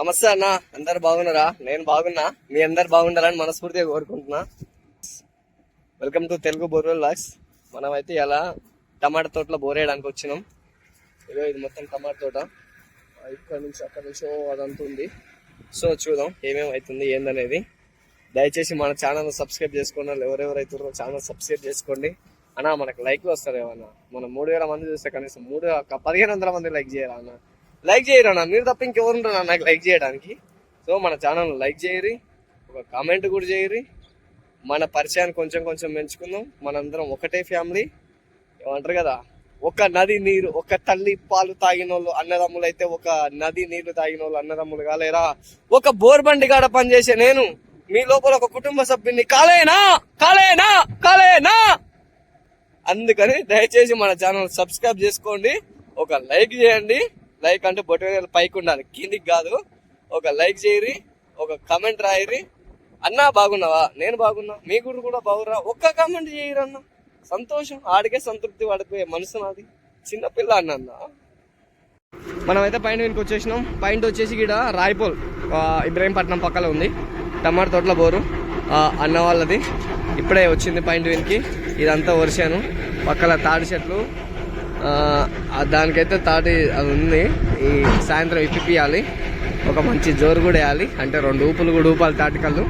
నమస్తే అన్న అందరు బాగున్నారా? నేను బాగున్నా. మీ అందరు బాగుండాలని మనస్ఫూర్తిగా కోరుకుంటున్నా. Welcome to Telugu borewell lakhs మనమైతే ఇలా టమాటా తోటలో బోరేయడానికి వచ్చినాం. ఇదో ఇది మొత్తం టమాటా తోట. ఇక్కడ నుంచి అక్కడ నుంచి అదంతా ఉంది. సో చూద్దాం ఏమేమి అవుతుంది ఏందనేది. దయచేసి మన ఛానల్ సబ్స్క్రైబ్ చేసుకోండి. వాళ్ళు ఎవరెవరైతే ఛానల్ సబ్స్క్రైబ్ చేసుకోండి. అన్న మనకు లైక్లు వస్తారు ఏమన్నా మనం మూడు వేల మంది చూస్తే కనీసం మూడు పదిహేను వందల మంది లైక్ చేయరా లైక్ చేయరు అన్న మీరు తప్ప ఇంకెవరు ఉంటారు అన్న నాకు లైక్ చేయడానికి. సో మన ఛానల్ లైక్ చేయరి ఒక కామెంట్ కూడా చేయరి. మన పరిచయాన్ని కొంచెం కొంచెం పెంచుకుందాం. మనందరం ఒకటే ఫ్యామిలీ ఏమంటారు కదా? ఒక నది నీరు ఒక తల్లి పాలు తాగిన వాళ్ళు అన్నదమ్ములు అయితే ఒక నది నీళ్ళు తాగిన వాళ్ళు అన్నదమ్ములు కాలేరా? ఒక బోర్బండి కాడ పనిచేసే నేను మీ లోపల ఒక కుటుంబ సభ్యుని కాలేనా? కాలేనా? కాలేనా? అందుకని దయచేసి మన ఛానల్ సబ్స్క్రైబ్ చేసుకోండి ఒక లైక్ చేయండి. లైక్ అంటే బొట్ట పైకి ఉండాలి. కిందికి కాదు. ఒక లైక్ చేయరి ఒక కమెంట్ రాయరి. అన్నా బాగున్నావా? నేను బాగున్నా. మీ గురు కూడా బాగురా ఒక్క కామెంట్ చేయరన్న. సంతోషం. ఆడికే సంతృప్తి పడిపోయే మనసు నాది. చిన్నపిల్ల అన్న మనమైతే పైన వీనికి వచ్చేసినాం. పైన వచ్చేసి ఇక్కడ రాయపోల్ ఆ, ఇబ్రాహీంపట్నం పక్కన ఉంది. టమాటా తోటల బోరు. అన్న వాళ్ళది. ఇప్పుడే వచ్చింది పైన వీనికి ఇదంతా వరిశాను పక్కన తాడి చెట్లు దానికైతే తాటి అది ఉంది. ఈ సాయంత్రం ఇప్పిపియాలి. ఒక మంచి జోరు కూడా వేయాలి. అంటే రెండు ఊపులు కూడా ఊపాలి తాటికల్లు.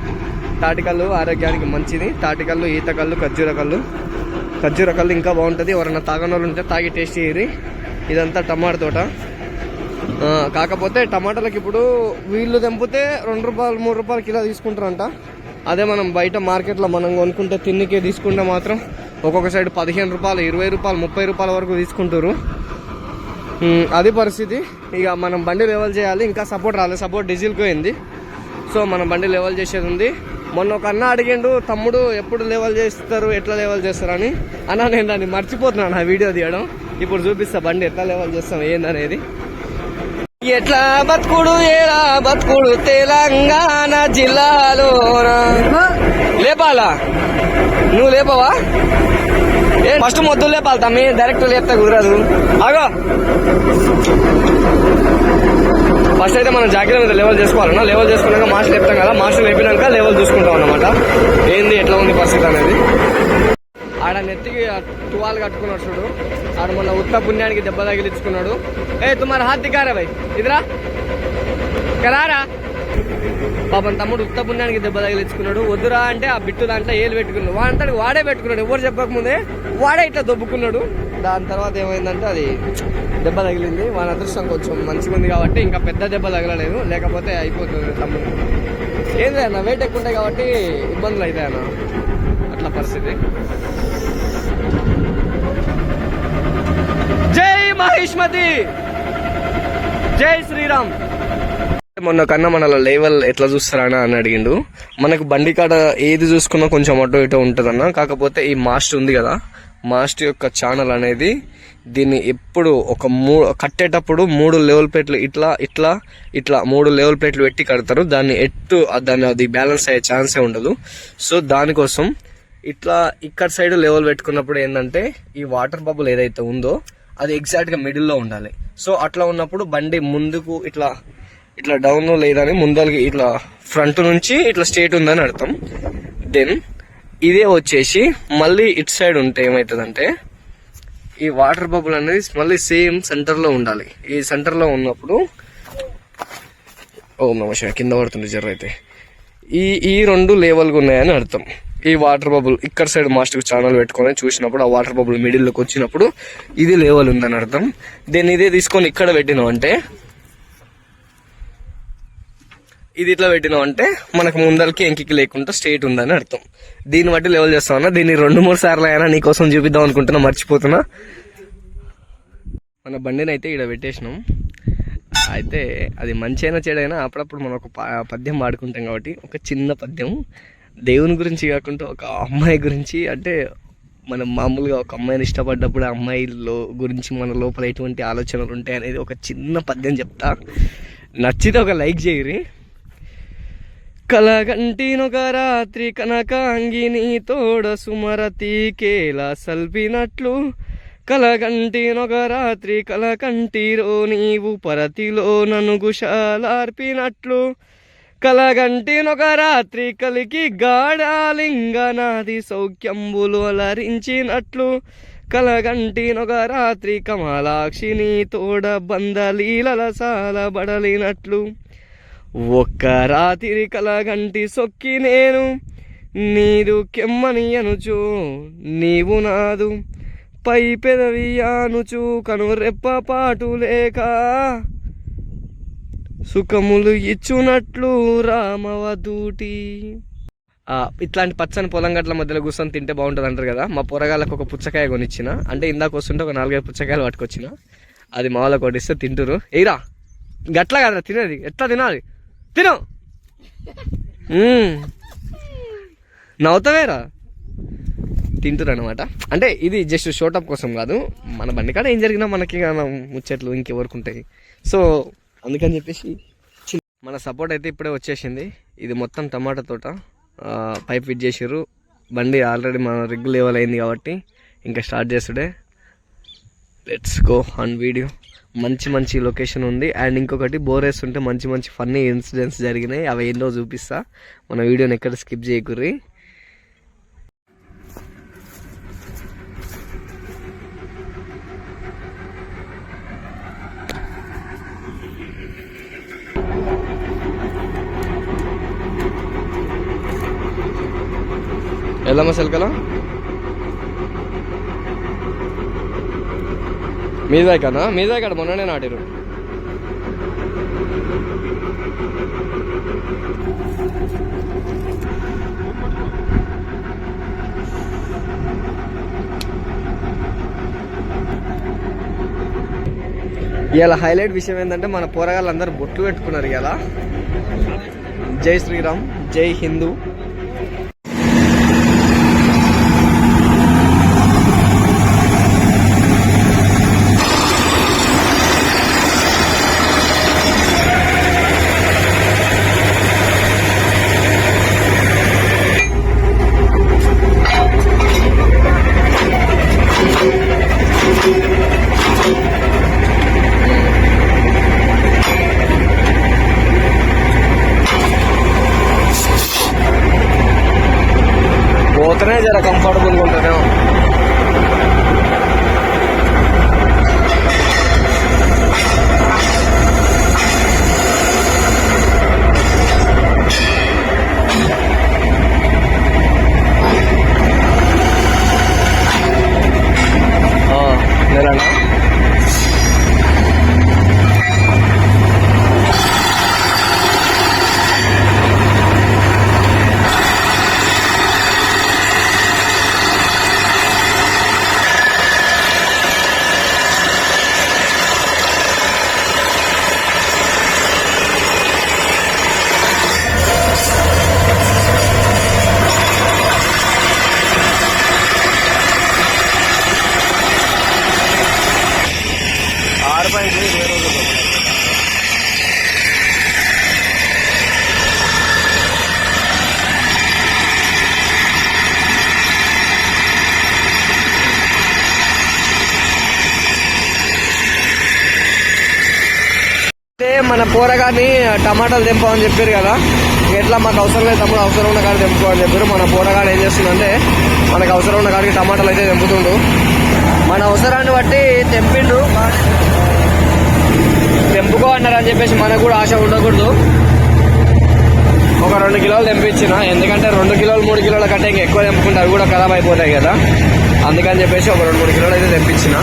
తాటికల్లు ఆరోగ్యానికి మంచిది. తాటికల్లు ఈతకల్లు ఖర్జూర కళ్ళు ఖర్జూర కళ్ళు ఇంకా బాగుంటుంది. ఎవరైనా తాగనోళ్ళు ఉంటే తాగి టేస్ట్ చేయరు ఇదంతా టమాటా తోట. కాకపోతే టమాటాలకు ఇప్పుడు వీళ్ళు తెంపితే రెండు రూపాయలు మూడు రూపాయలు కిలో తీసుకుంటారంట. అదే మనం బయట మార్కెట్లో మనం కొనుక్కుంటే తిన్నికే తీసుకుంటే మాత్రం ఒక్కొక్క సైడ్ పదిహేను రూపాయలు ఇరవై రూపాయలు ముప్పై రూపాయల వరకు తీసుకుంటారు. అది పరిస్థితి. ఇక మనం బండి లెవెల్ చేయాలి ఇంకా సపోర్ట్ రాలేదు సపోర్ట్ డీజిల్కి పోయింది సో మనం బండి లెవెల్ చేసేది ఉంది. మొన్న ఒక అన్న అడిగిండు తమ్ముడు ఎప్పుడు లెవెల్ చేస్తారు ఎట్లా లెవెల్ చేస్తారని అన్న నేను దాన్ని మర్చిపోతున్నాను ఆ వీడియో తీయడం. ఇప్పుడు చూపిస్తా బండి ఎట్లా లెవెల్ చేస్తాం ఏందనేది. ఎట్లా బతుకుడు ఎలా బతుకుడు తెలంగాణ జిల్లాలో లేపాలా? నువ్వు లేపవా? ఫస్ట్ మొద్దులే లేపాలి తమ్మి డైరెక్ట్ లేపితే కుదరదు ఆగో. ఫస్ట్ అయితే మనం జాగ్రత్త మీద లెవెల్ చేసుకోవాలన్నా లెవెల్ చేసుకున్నాక మాస్టర్ లేపుతాం కదా మాస్టర్ లేపినాక లెవెల్ చూసుకుంటాం అన్నమాట. ఏంది ఎట్లా ఉంది పరిస్థితి అనేది? ఆడ నెత్తికి తువాలు కట్టుకున్నాడు చూడు. ఆడ మొన్న ఉత్త పుణ్యానికి దెబ్బ తగిలించుకున్నాడు. ఏ తుమారు హాత్ దిగారా భయ్ ఇదిరా. కరారా పాపం తమ్ముడు ఉత్త పుణ్యానికి దెబ్బ తగిలించుకున్నాడు. వద్దురా అంటే ఆ బిట్టు దాంట్లో ఏలు పెట్టుకున్నాడు. వాడంతా వాడే పెట్టుకున్నాడు. ఎవరు చెప్పకముందే? వాడే ఇట్లా దొబ్బుకున్నాడు. దాని తర్వాత ఏమైందంటే అది దెబ్బ తగిలింది. మన అదృష్టం కొంచెం మంచిగా ఉంది కాబట్టి ఇంకా పెద్ద దెబ్బ తగలలేదు. లేకపోతే అయిపోతుంది తమ్ముడు ఏంది అన్న వెయిట్ ఎక్కువ ఉంటాయి కాబట్టి ఇబ్బందులు అవుతాయి అన్న. అట్లా పరిస్థితి. జై మహిష్మతి! జై శ్రీరామ్! మొన్న కన్నా మన లెవెల్ ఎట్లా చూస్తారా అని అడిగిండు. మనకు బండి కాడ ఏది చూసుకున్నా కొంచెం అటు ఇటు ఉంటుందన్న. కాకపోతే ఈ మాస్ట్ ఉంది కదా. మాస్ట్ యొక్క ఛానల్ అనేది దీన్ని ఎప్పుడు ఒక మూ కట్టేటప్పుడు మూడు లెవెల్ ప్లేట్లు ఇట్లా ఇట్లా ఇట్లా మూడు లెవెల్ ప్లేట్లు పెట్టి కడతారు. దాన్ని ఎట్టు దాన్ని అది బ్యాలెన్స్ అయ్యే ఛాన్సే ఉండదు. సో దానికోసం ఇట్లా ఇక్కడ సైడ్ లెవెల్ పెట్టుకున్నప్పుడు ఏంటంటే ఈ వాటర్ బబుల్ ఏదైతే ఉందో అది ఎగ్జాక్ట్గా మిడిల్లో ఉండాలి. సో అట్లా ఉన్నప్పుడు బండి ముందుకు ఇట్లా ఇట్లా డౌన్ లేదని ముందరికి ఇట్లా ఫ్రంట్ నుంచి ఇట్లా స్ట్రేట్ ఉందని అర్థం. దెన్ ఇదే వచ్చేసి మళ్ళీ ఇట్ సైడ్ ఉంటే ఏమవుతుందంటే ఈ వాటర్ బబుల్ అనేది మళ్ళీ సేమ్ సెంటర్లో ఉండాలి. ఈ సెంటర్లో ఉన్నప్పుడు ఓ నమశ కింద పడుతుంది జర్ర అయితే. ఈ ఈ రెండు లేవల్గా ఉన్నాయని అర్థం. ఈ వాటర్ బబుల్ ఇక్కడ సైడ్ మాస్టర్ ఛానల్ పెట్టుకొని చూసినప్పుడు ఆ వాటర్ బబుల్ మిడిల్లోకి వచ్చినప్పుడు ఇది లేవల్ ఉందని అర్థం. దీన్ని ఇదే తీసుకొని ఇక్కడ పెట్టినాం అంటే ఇది ఇట్లా పెట్టినాం అంటే మనకు ముందరికి ఎంకికి లేకుండా స్ట్రేట్ ఉందని అర్థం. దీన్ని బట్టి లెవెల్ చేస్తామన్నా దీన్ని రెండు మూడు సార్లు అయినా నీకోసం చూపిద్దాం అనుకుంటున్నా మర్చిపోతున్నా. మన బండిని అయితే ఇక్కడ పెట్టేసినాం. అయితే అది మంచి అయినా చెడైనా అప్పుడప్పుడు మనం ఒక ప- పద్యం పాడుకుంటాం కాబట్టి ఒక చిన్న పద్యం. దేవుని గురించి కాకుండా ఒక అమ్మాయి గురించి అంటే మనం మామూలుగా ఒక అమ్మాయిని ఇష్టపడ్డప్పుడు ఆ అమ్మాయిలో గురించి మన లోపల ఎటువంటి ఆలోచనలు ఉంటాయి అనేది ఒక చిన్న పద్యం చెప్తా. నచ్చితే ఒక లైక్ చేయరి కలగంటినొక రాత్రి కనకాంగిని తోడ సుమరతి కేలా సల్పినట్లు. కలగంటినొక రాత్రి కలకంటిరో నీవు పరతిలో ననుగుశాలార్పినట్లు కలగంటినొక రాత్రి కలికి గాఢాలింగనాది సౌఖ్యంబులు అలరించినట్లు. కలగంటినొక రాత్రి కమలాక్షిని తోడ బందలీలల సాలబడలినట్లు ఒక్క రాత్రి కలగంటి సొక్కి నేను. నీదు కెమ్మని అనుచు నీవు నాదు. పై పెదవి అనుచు కను రెప్ప పాటు లేక. సుఖములు ఇచ్చునట్లు రామవదూటి ఆ, ఇట్లాంటి పచ్చని పొలం గట్ల మధ్యలో కూర్చొని తింటే బాగుంటుంది అంటారు కదా. మా పొరగాళ్ళకు ఒక పుచ్చకాయ కొనిచ్చిన. అంటే ఇందాక వస్తుంటే ఒక నాలుగైదు పుచ్చకాయలు పట్టుకొచ్చిన. అది మా వాళ్ళకి కొట్టిస్తే తింటురు ఎయిరా గట్ల కదా తినేది. ఎట్లా తినాలి? తిను. నవ్వుతావేరా? తింటురు అనమాట అంటే ఇది జస్ట్ షోటప్ కోసం కాదు మన బండి కాడ ఏం జరిగినా మనకి మనం ముచ్చట్లు ఇంకెవరికి ఉంటాయి. సో అందుకని చెప్పేసి మన సపోర్ట్ అయితే ఇప్పుడే వచ్చేసింది. ఇది మొత్తం టమాటా తోట. పైప్ ఫిట్ చేసారు బండి ఆల్రెడీ మన రిగ్ లెవెల్ అయింది కాబట్టి ఇంకా స్టార్ట్ చేసుడే లెట్స్ గో ఆన్ వీడియో మంచి మంచి లొకేషన్ ఉంది. అండ్ ఇంకొకటి బోర్ వేస్తుంటే మంచి మంచి ఫన్నీ ఇన్సిడెంట్స్ జరిగినాయి. అవి ఎన్నో చూపిస్తా. మన వీడియోని ఎక్కడ స్కిప్ చేయకుర్రి. ఎల్లమ్మ సెల్కలా? మీదే కదా మీదే కదా మొన్ననే నాటిరు. ఇవాళ హైలైట్ విషయం ఏంటంటే మన పోరగాళ్ళందరూ బొట్లు పెట్టుకున్నారు ఇలా జై శ్రీరామ్ జై హిందూ. టమాటాలు తెంపమని చెప్పారు కదా. ఎట్లా మాకు అవసరం లేదు తమ్ముడు అవసరం ఉన్న కాడ తెంపుకో అని చెప్పారు. మన పోరగాడు ఏం చేస్తుందంటే మనకు అవసరం ఉన్న కాడికి టమాటాలు అయితే తెంపుతుండు. మన అవసరాన్ని బట్టి తెంపిండు. తెంపుకో అన్నారు అని చెప్పేసి మనకు కూడా ఆశ ఉండకూడదు. ఒక రెండు కిలోలు తెంపించిన. ఎందుకంటే రెండు కిలోలు మూడు కిలోల కంటే ఇంకా ఎక్కువ తెంపుకుంటే అవి కూడా ఖరాబ్ అయిపోతాయి కదా. అందుకని చెప్పేసి ఒక రెండు మూడు కిలోలు అయితే తెంపించిన.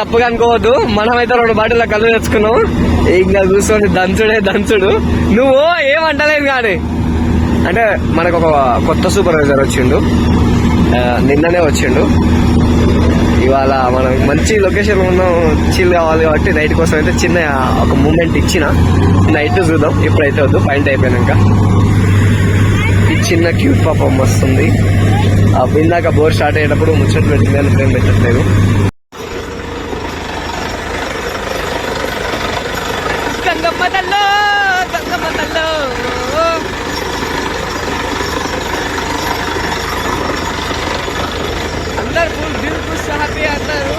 తప్పుగా అనుకోవద్దు. మనమైతే రెండు బాటిల్ కళ్ళు తెచ్చుకున్నాం. ఇంకా కూర్చొని దంచుడే దంచుడు. నువ్వు ఏమంటలేదు కానీ. అంటే మనకు ఒక కొత్త సూపర్వైజర్ వచ్చిండు. నిన్ననే వచ్చిండు. ఇవాళ మనం మంచి లొకేషన్ ఉన్నాం. చిల్ కావాలి కాబట్టి నైట్ కోసం అయితే చిన్న ఒక మూమెంట్ ఇచ్చిన. నైట్ చూద్దాం. ఎప్పుడైతే వద్దు పాయింట్ అయిపోయినాక. ఈ చిన్న క్యూట్ పాపం వస్తుంది. ఆ ఇందాక బోర్ స్టార్ట్ అయ్యేటప్పుడు ముచ్చట పెట్టింది అని ఫ్రేమ్ పెట్టట్లేదు గంగమ్మ తల్లో గంగమ్మ తల్లో అందరు ఫుల్ బ్యూటిఫుల్ హ్యాపీ అంటారు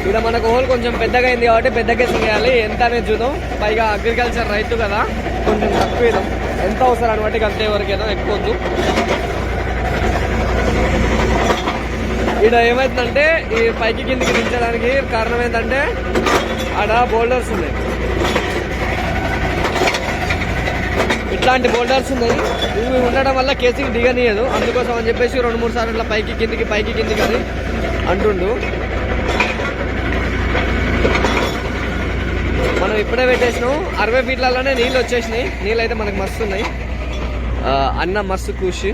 ఇక్కడ మనకు హోల్ కొంచెం పెద్దగా అయింది కాబట్టి పెద్ద కేసు చేయాలి. ఎంత అనేది చూద్దాం. పైగా అగ్రికల్చర్ రైతు కదా. కొంచెం తక్కువ ఎంత అవసరం అనమాట అంతే వరకేదో ఎక్కువ వద్దు. ఇక్కడ ఏమైందంటే ఈ పైకి కిందికి దించడానికి కారణం ఏంటంటే ఆడ బోల్డర్స్ ఉన్నాయి. ఇట్లాంటి బోల్డర్స్ ఉన్నాయి. ఇవి ఉండడం వల్ల కేసింగ్ దిగనీయదు. అందుకోసం అని చెప్పేసి రెండు మూడు సార్లు ఇట్లా పైకి కిందికి పైకి కిందికి అని అంటుండు. మనం ఇప్పుడే పెట్టేసినాం. అరవై ఫీట్లలోనే నీళ్ళు వచ్చేసినాయి. నీళ్ళు అయితే మనకు మస్తు ఉన్నాయి. అన్న మస్తు కూసి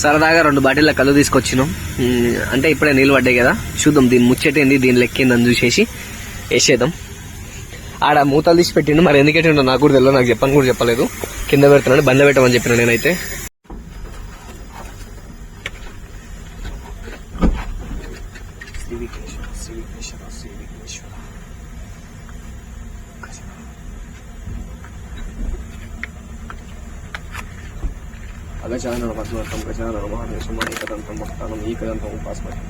సరదాగా రెండు బాటిల్ల కళ్ళు తీసుకొచ్చినాం. అంటే ఇప్పుడే నీళ్ళు పడ్డాయి కదా. చూద్దాం దీని ముచ్చటేంది దీని లెక్కిందని చూసేసి వేసేద్దాం. ఆడ మూతలు తీసి పెట్టిండు. మరి ఎందుకంటే నాకు కూడా తెలియదు నాకు చెప్పని కూడా చెప్పలేదు. కింద పెడుతున్నాడు బంద పెట్టమని చెప్పిన నేనైతే. अगजानन पद्मकं गजानन महादेशम् एकदन्तं वक्तानम् एकदन्तम् उपास्महे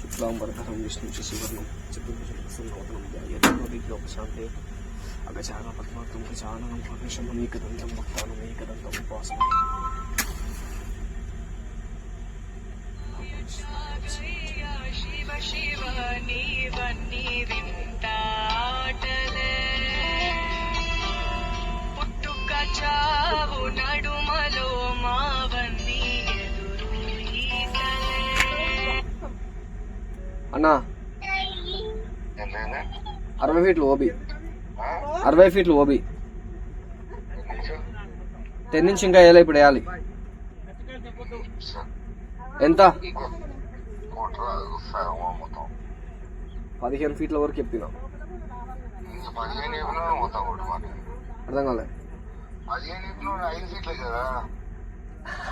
शुक्लाम्बरधरं विष्णुं च सुवर्णं चतुर्भुजसङ्गोदनं ध्यायेत्प्रदिव्योपशान्ते अगजानन पद्मकं गजाननं महादेशम् एकदन्तं वक्तानम् एकदन्तम् उपास्महे అన్నా. అరవై ఫీట్లు ఓబి. అరవై ఫీట్లు ఓబి. టెన్ నుంచి ఇంకా వేయాలి ఇప్పుడు వేయాలి. ఎంత? పదిహేను ఫీట్ల వరకు చెప్పిన అర్థం కాలే.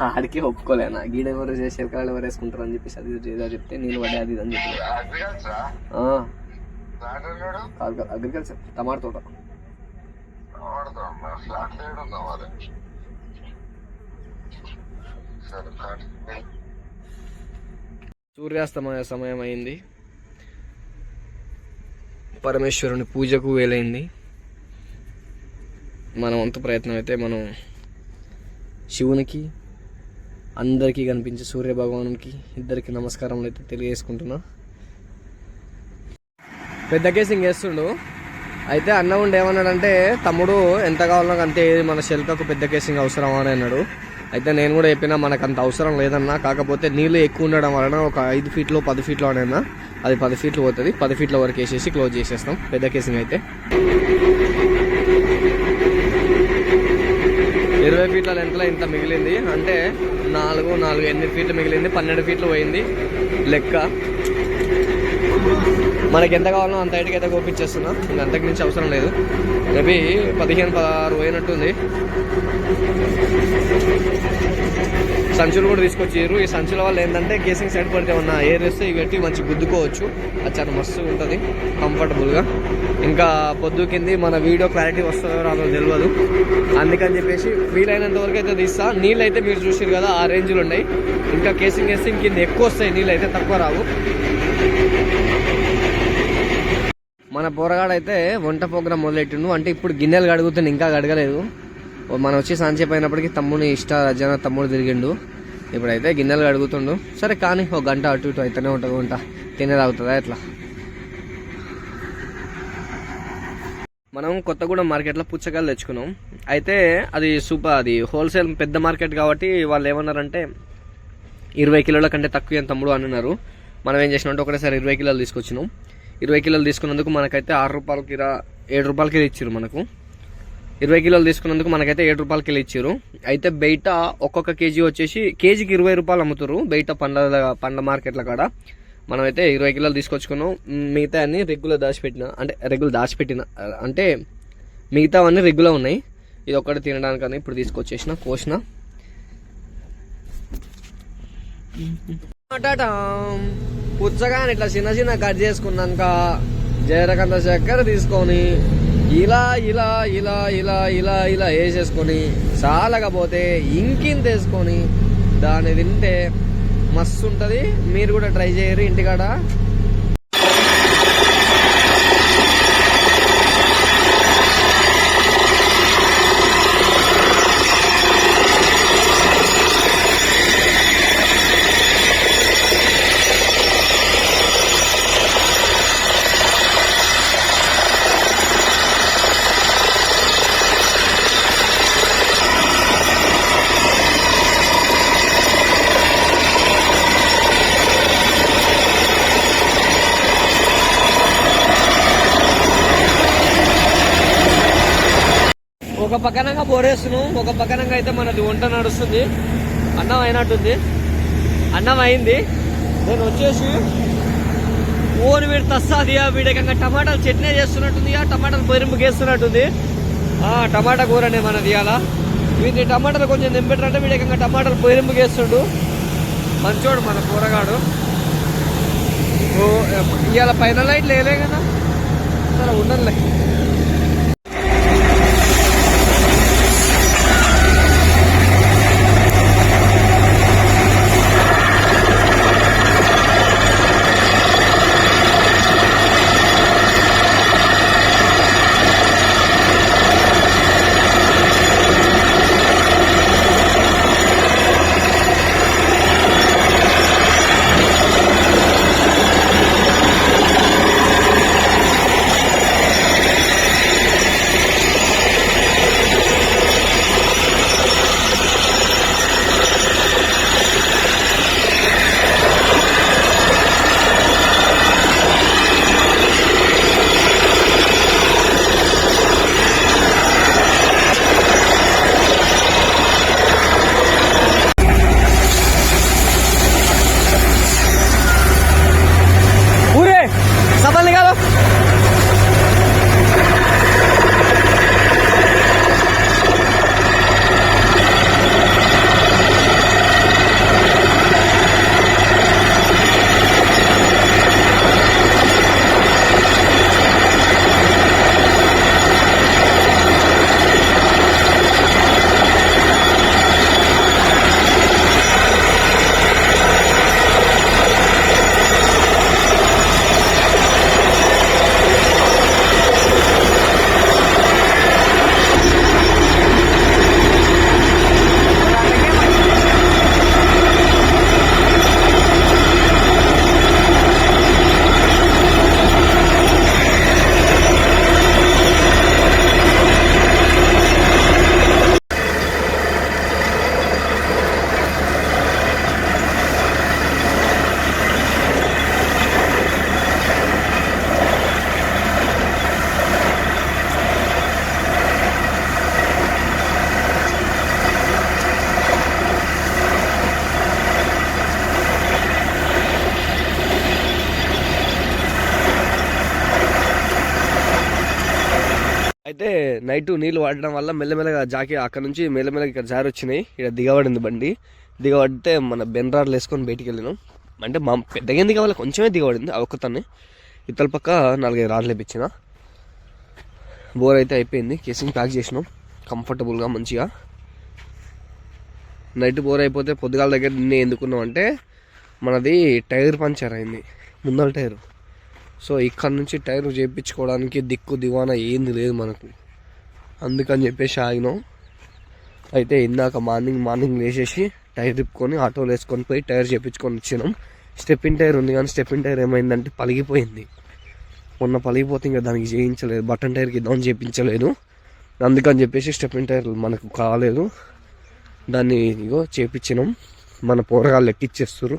ఆడికి ఒప్పుకోలేనా గీడ ఎవరు చేసే కాళ్ళు ఎవరు వేసుకుంటారు అని చెప్పేసి అది ఏదో చెప్తే నేను పడే అది అని చెప్పి కాదు కాదు అగ్రికల్చర్ టమాటా తోట. సూర్యాస్తమయ సమయం అయింది. పరమేశ్వరుని పూజకు వేలైంది. మన వంతు ప్రయత్నం అయితే మనం శివునికి అందరికీ కనిపించే సూర్య భగవానునికి ఇద్దరికి నమస్కారములు అయితే తెలియజేసుకుంటున్నా. పెద్ద కేసింగ్ చేస్తుండు. అయితే అన్న ఉండి ఏమన్నాడంటే తమ్ముడు ఎంత కావాలో అంతే మన శెల్కకు పెద్ద కేసింగ్ అవసరమా? అని అన్నాడు. అయితే నేను కూడా చెప్పినా మనకు అంత అవసరం లేదన్నా కాకపోతే నీళ్ళు ఎక్కువ ఉండడం వలన ఒక ఐదు ఫీట్లు పది ఫీట్లు అనన్నా అది పది ఫీట్లు పోతుంది పది ఫీట్ల వరకు వేసేసి క్లోజ్ చేసేస్తాం పెద్ద కేసింగ్ అయితే. ఇరవై ఫీట్ల లెంత్లో ఇంత మిగిలింది. అంటే నాలుగు నాలుగు ఎనిమిది ఫీట్లు మిగిలింది? పన్నెండు ఫీట్లు పోయింది. లెక్క. మనకి ఎంత కావాలో అంత హైట్కి అయితే కోపించేస్తున్నా ఇంకా అంతకు మించి అవసరం లేదు. మేబీ పదిహేను పదహారు పోయినట్టుంది. సంచులు కూడా తీసుకొచ్చారు ఈ సంచుల వల్ల ఏంటంటే కేసింగ్ సైడ్ పడితే ఉన్న ఎయిర్ వేస్తే ఇవి పెట్టి మంచి గుద్దుకోవచ్చు. అది చాలా మస్తు ఉంటుంది కంఫర్టబుల్గా ఇంకా పొద్దు కింది మన వీడియో క్లారిటీ వస్తుందో రాదో తెలియదు అందుకని చెప్పేసి వీలైనంత వరకు అయితే తీస్తా. నీళ్ళు అయితే మీరు చూసారు కదా ఆ రేంజ్లు ఉన్నాయి. ఇంకా కేసింగ్ వేస్తే కింద ఎక్కువ వస్తాయి నీళ్ళు అయితే తక్కువ రావు. మన పోరగాడైతే వంట ప్రోగ్రామ్ మొదలెట్టిండు. అంటే ఇప్పుడు గిన్నెలు కడుగుతుంది ఇంకా కడగలేదు. మనం వచ్చి సాంచేపు అయినప్పటికీ తమ్ముని ఇష్ట రజన తమ్ముడు తిరిగిండు. ఇప్పుడైతే గిన్నెలు కడుగుతుండు. సరే కానీ ఒక గంట అటు ఇటు అయితేనే ఉంటుంది వంట. అవుతుందా ఎట్లా? మనం కొత్తగూడెం మార్కెట్లో పుచ్చకాయలు తెచ్చుకున్నాం. అయితే అది సూపర్ అది హోల్సేల్ పెద్ద మార్కెట్ కాబట్టి వాళ్ళు ఏమన్నారంటే ఇరవై కిలోల కంటే తక్కువ ఏం తమ్ముడు అని అన్నారు. మనం ఏం చేసినామంటే ఒకటేసారి ఇరవై కిలోలు తీసుకొచ్చినాం. ఇరవై కిలోలు తీసుకున్నందుకు మనకైతే ఆరు రూపాయలకి రా ఏడు రూపాయలకి ఇచ్చారు మనకు. ఇరవై కిలోలు తీసుకున్నందుకు మనకైతే ఏడు రూపాయలకి కిలో ఇచ్చారు. అయితే బయట ఒక్కొక్క కేజీ వచ్చేసి కేజీకి ఇరవై రూపాయలు అమ్ముతారు బయట పండ్ల పండ్ల మార్కెట్ల కాడ. మనమైతే ఇరవై కిలోలు తీసుకొచ్చుకున్నాం. మిగతా అన్ని రెగ్యులర్ దాచిపెట్టిన అంటే రెగ్యులర్ దాచిపెట్టిన అంటే మిగతా అన్ని రెగ్యులర్ ఉన్నాయి. ఇది ఒక్కటి తినడానికని ఇప్పుడు తీసుకొచ్చేసిన కోసిన. పుచ్చగాని ఇట్లా చిన్న చిన్న కట్ చేసుకున్నాక జీలకంత చక్కెర తీసుకొని ఇలా ఇలా ఇలా ఇలా ఇలా ఇలా వేసేసుకొని చాలకపోతే ఇంకింత వేసుకొని దాన్ని తింటే మస్తు ఉంటుంది మీరు కూడా ట్రై చేయరు ఇంటికాడ. ఒక పక్కనంగా బోరేస్తున్నాం ఒక పక్కనంగా అయితే మనది వంట నడుస్తుంది. అన్నం అయినట్టుంది. అన్నం అయింది. నేను వచ్చేసి ఓన్ వీడు తస్తాది వీడేకంగా టమాటాలు చట్నీ చేస్తున్నట్టుంది టమాటాలు పొరింపుకి వేస్తున్నట్టుంది టమాటా కూరనే మనది అలా వీటి టమాటాలు కొంచెం నింపెట్టారంటే వీడేకంగా టమాటాలు పొరింపుకి వేస్తుండు మంచోడు మన కూరగాడు. ఓ ఇవాళ పైన లైట్ లేలే కదా. సరే ఉండదులే నైట్ నీళ్ళు వాడడం వల్ల మెల్లమెల్లగా జాకి అక్కడ నుంచి మెల్లమెల్లగా ఇక్కడ జారి వచ్చినాయి ఇక్కడ దిగబడింది బండి. దిగబడితే మన బెన్రార్లు వేసుకొని బయటికి వెళ్ళినాం. అంటే మా పెద్దగా ఎందుకు కావాలి కొంచెమే దిగబడింది ఆ ఒక్కతన్ని ఇతల పక్క నాలుగైదు రాడ్లు ఇప్పించిన బోర్ అయితే అయిపోయింది కేసింగ్ ప్యాక్ చేసినాం. కంఫర్టబుల్గా మంచిగా. నైట్ బోర్ అయిపోతే పొద్దుగాల దగ్గర నిన్నే ఎందుకున్నాం అంటే మనది టైర్ పంచర్ అయింది ముందల టైరు. సో ఇక్కడ నుంచి టైర్ చేయించుకోవడానికి దిక్కు దివానా ఏంది లేదు మనకు. అందుకని చెప్పేసి ఆగినాం. అయితే ఇందాక మార్నింగ్ మార్నింగ్ లేచేసి టైర్ తిప్పుకొని ఆటోలో వేసుకొని పోయి టైర్ చేపించుకొని వచ్చినాం. స్టెప్పిన్ టైర్ ఉంది కానీ స్టెప్పిన్ టైర్ ఏమైందంటే పలిగిపోయింది. మొన్న పలిగిపోతే ఇంకా దానికి చేయించలేదు బటన్ టైర్కి ఇద్దాం చేయించలేదు అందుకని చెప్పేసి స్టెప్పిన్ టైర్ మనకు కాలేదు. దాన్ని ఇగో చేపించినాం. మన పోరగాళ్ళు ఎక్కిచ్చేస్తారు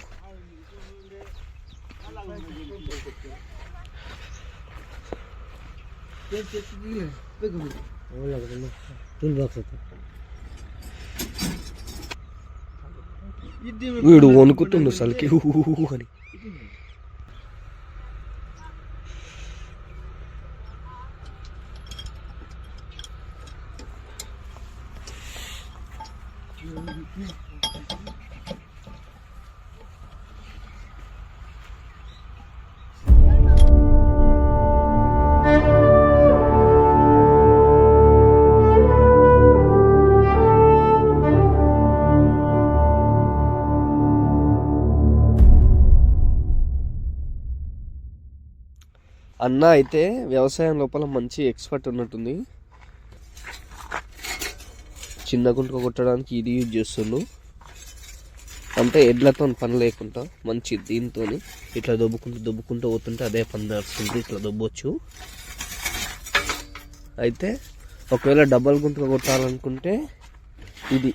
వీడు వణుకుతుండు అసలుకి ఊ అని అన్న అయితే వ్యవసాయం లోపల మంచి ఎక్స్పర్ట్ ఉన్నట్టుంది. చిన్న గుంట కొట్టడానికి ఇది యూజ్ చేస్తుండు. అంటే ఎడ్లతో పని లేకుండా మంచి దీంతో ఇట్లా దొబ్బుకుంటూ దొబ్బుకుంటూ పోతుంటే అదే పని నడుస్తుంది ఇట్లా దొబ్బొచ్చు. అయితే ఒకవేళ డబల్ గుంటక కొట్టాలనుకుంటే ఇది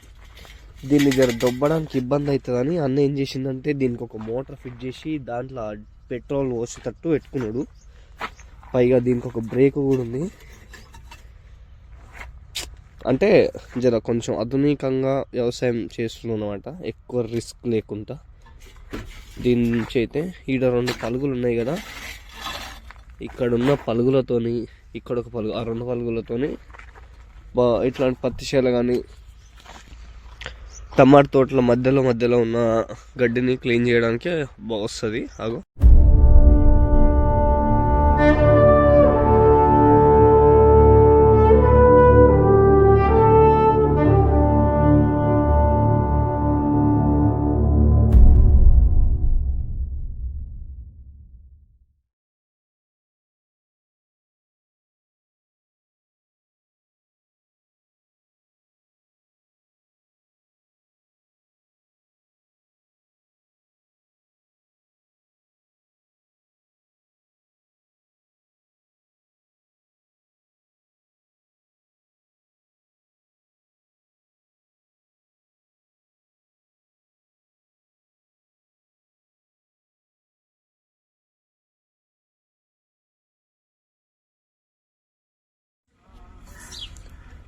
దీన్ని జర దొబ్బడానికి ఇబ్బంది అవుతుందని అన్న ఏం చేసిందంటే దీనికి ఒక మోటార్ ఫిట్ చేసి దాంట్లో పెట్రోల్ పోసేటట్టు పెట్టుకున్నాడు. పైగా దీనికి ఒక బ్రేక్ కూడా ఉంది. అంటే జర కొంచెం ఆధునికంగా వ్యవసాయం చేస్తున్నాం అనమాట ఎక్కువ రిస్క్ లేకుండా. దీని నుంచి అయితే ఈడ రెండు పలుగులు ఉన్నాయి కదా. ఇక్కడ ఉన్న పలుగులతోని ఇక్కడ ఒక పలుగు ఆ రెండు పలుగులతోని బా ఇట్లాంటి పత్తి చేల కానీ టమాటా తోటల మధ్యలో మధ్యలో ఉన్న గడ్డిని క్లీన్ చేయడానికి బాగా వస్తుంది. అగో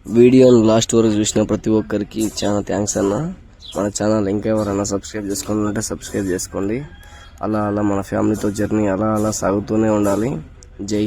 వీడియోను లాస్ట్ వరకు చూసిన ప్రతి ఒక్కరికి చాలా థ్యాంక్స్ అన్న. మన ఛానల్ ఇంకా ఎవరైనా సబ్స్క్రైబ్ చేసుకోవాలంటే సబ్స్క్రైబ్ చేసుకోండి. అలా అలా మన ఫ్యామిలీతో జర్నీ అలా అలా సాగుతూనే ఉండాలి. జై